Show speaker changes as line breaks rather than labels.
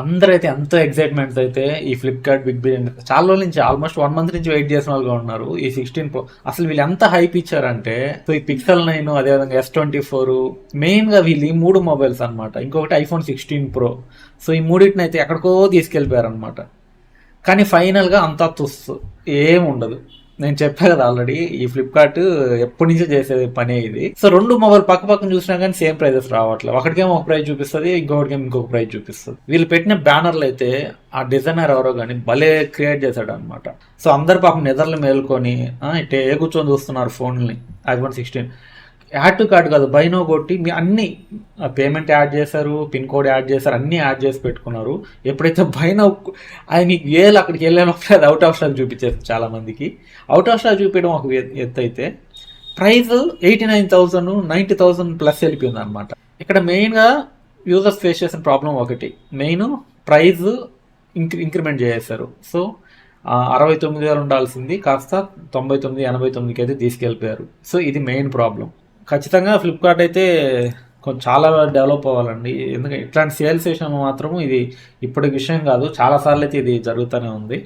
అందరైతే ఎంతో ఎగ్జైట్మెంట్స్ అయితే ఈ ఫ్లిప్కార్ట్ బిగ్ బిలియన్ చాలా రోజుల నుంచి ఆల్మోస్ట్ వన్ మంత్ నుంచి వెయిట్ చేసిన వాళ్ళు ఉన్నారు. ఈ సిక్స్టీన్ ప్రో అసలు వీళ్ళు ఎంత హైప్ ఇచ్చారంటే సో ఈ పిక్సెల్ నైన్ అదేవిధంగా ఎస్ ట్వంటీ ఫోర్ మెయిన్గా వీళ్ళు ఈ మూడు మొబైల్స్ అనమాట ఇంకొకటి ఐఫోన్ సిక్స్టీన్ ప్రో సో ఈ మూడింటిని అయితే ఎక్కడికో తీసుకెళ్ళిపోయారనమాట కానీ ఫైనల్గా అంతా తుస్సు. ఏం ఉండదు. నేను చెప్పా కదా ఆల్రెడీ ఈ ఫ్లిప్కార్ట్ ఎప్పటి నుంచో చేసేది పనే ఇది. సో రెండు మొబైల్ పక్క పక్కన చూసినా కానీ సేమ్ ప్రైజెస్ రావట్లేదు ఒకటికేమో ఒక ప్రైజ్ చూపిస్తుంది ఇంకొకటికేమో ఇంకొక ప్రైజ్ చూపిస్తుంది. వీళ్ళు పెట్టిన బ్యానర్లు అయితే ఆ డిజైనర్ ఎవరో కానీ భలే క్రియేట్ చేశాడు అనమాట సో అందరు పాపం నిద్రలు మేల్కొని ఇట్టే కూర్చొని చూస్తున్నారు ఫోన్ని iPhone sixteen. Add to card కాదు బైనో కొట్టి మీ అన్ని పేమెంట్ యాడ్ చేశారు పిన్ కోడ్ యాడ్ చేశారు అన్ని యాడ్ చేసి పెట్టుకున్నారు. ఎప్పుడైతే బైనో అది మీకు వేలు అక్కడికి వెళ్ళినప్పుడు అది అవుట్ ఆఫ్ స్టాక్ చూపించేది చాలా మందికి. అవుట్ ఆఫ్ స్టాక్ చూపించడం ఒక ఎ- ఎత్తు అయితే price eighty nine thousand ninety thousand plus వెళ్ళిపోయింది అనమాట ఇక్కడ మెయిన్గా యూజర్స్ ఫేస్ చేసిన ప్రాబ్లం ఒకటి. మెయిన్ ప్రైస్ ఇంక్రి ఇంక్రిమెంట్ చేసేసారు సో అరవై తొమ్మిది వేలు ఉండాల్సింది కాస్త తొంభై తొమ్మిది ఎనభై తొమ్మిదికి అయితే తీసుకెళ్ళిపోయారు. సో ఇది మెయిన్ ప్రాబ్లం ఖచ్చితంగా ఫ్లిప్కార్ట్ అయితే కొంచెం చాలా డెవలప్ అవ్వాలండి. ఎందుకంటే ఇట్లాంటి సేల్స్ విషయంలో మాత్రం ఇది ఇప్పటి విషయం కాదు. చాలాసార్లు అయితే ఇది జరుగుతూనే ఉంది.